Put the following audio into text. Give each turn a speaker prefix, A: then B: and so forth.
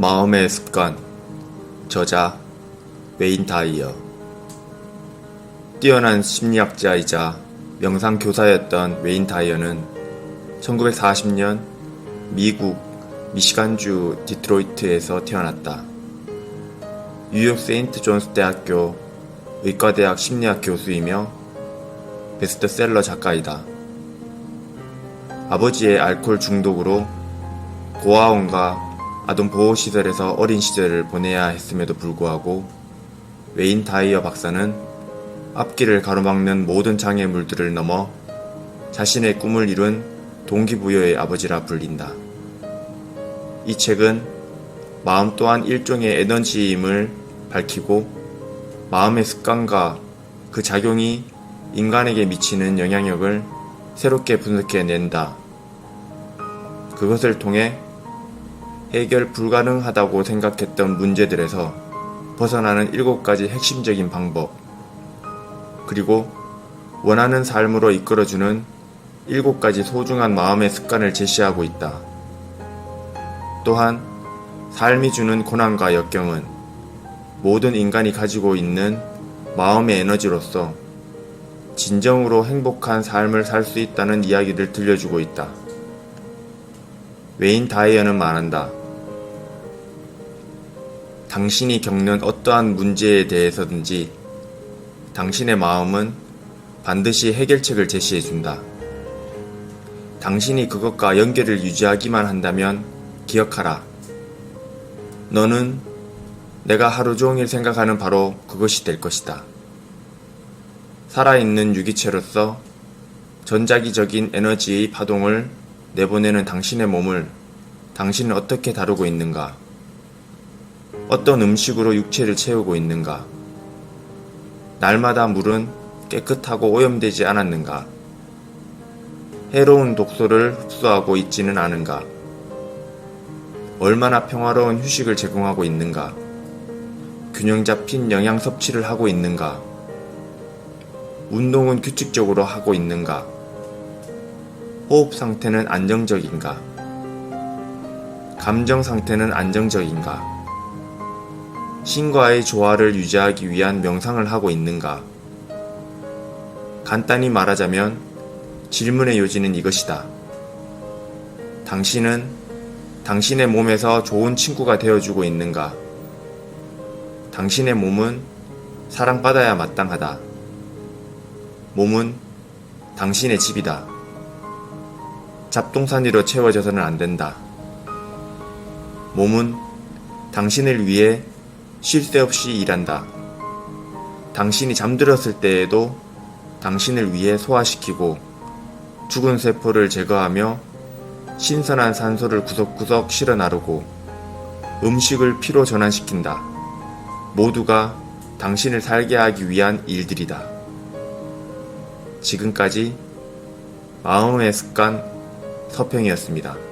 A: 마음의 습관 저자 웨인 다이어 뛰어난 심리학자이자 명상 교사였던 웨인 다이어는 1940년 미국 미시간주 디트로이트에서 태어났다. 뉴욕 세인트 존스 대학교 의과대학 심리학 교수이며 베스트셀러 작가이다. 아버지의 알코올 중독으로 고아원과 아동 보호시설에서 어린 시절을 보내야 했음에도 불구하고 웨인 다이어 박사는 앞길을 가로막는 모든 장애물들을 넘어 자신의 꿈을 이룬 동기부여의 아버지라 불린다. 이 책은 마음 또한 일종의 에너지임을 밝히고 마음의 습관과 그 작용이 인간에게 미치는 영향력을 새롭게 분석해낸다. 그것을 통해 해결 불가능하다고 생각했던 문제들에서 벗어나는 일곱 가지 핵심적인 방법, 그리고 원하는 삶으로 이끌어주는 일곱 가지 소중한 마음의 습관을 제시하고 있다. 또한 삶이 주는 고난과 역경은 모든 인간이 가지고 있는 마음의 에너지로서 진정으로 행복한 삶을 살 수 있다는 이야기를 들려주고 있다. 웨인 다이어는 말한다. 당신이 겪는 어떠한 문제에 대해서든지 당신의 마음은 반드시 해결책을 제시해 준다. 당신이 그것과 연결을 유지하기만 한다면 기억하라. 너는 내가 하루 종일 생각하는 바로 그것이 될 것이다. 살아있는 유기체로서 전자기적인 에너지의 파동을 내보내는 당신의 몸을 당신은 어떻게 다루고 있는가? 어떤 음식으로 육체를 채우고 있는가? 날마다 물은 깨끗하고 오염되지 않았는가? 해로운 독소를 흡수하고 있지는 않은가? 얼마나 평화로운 휴식을 제공하고 있는가? 균형 잡힌 영양 섭취를 하고 있는가? 운동은 규칙적으로 하고 있는가? 호흡 상태는 안정적인가? 감정 상태는 안정적인가? 신과의 조화를 유지하기 위한 명상을 하고 있는가? 간단히 말하자면 질문의 요지는 이것이다. 당신은 당신의 몸에서 좋은 친구가 되어주고 있는가? 당신의 몸은 사랑받아야 마땅하다. 몸은 당신의 집이다. 잡동사니로 채워져서는 안 된다. 몸은 당신을 위해 쉴 새 없이 일한다. 당신이 잠들었을 때에도 당신을 위해 소화시키고 죽은 세포를 제거하며 신선한 산소를 구석구석 실어 나르고 음식을 피로 전환시킨다. 모두가 당신을 살게 하기 위한 일들이다. 지금까지 마음의 습관 서평이었습니다.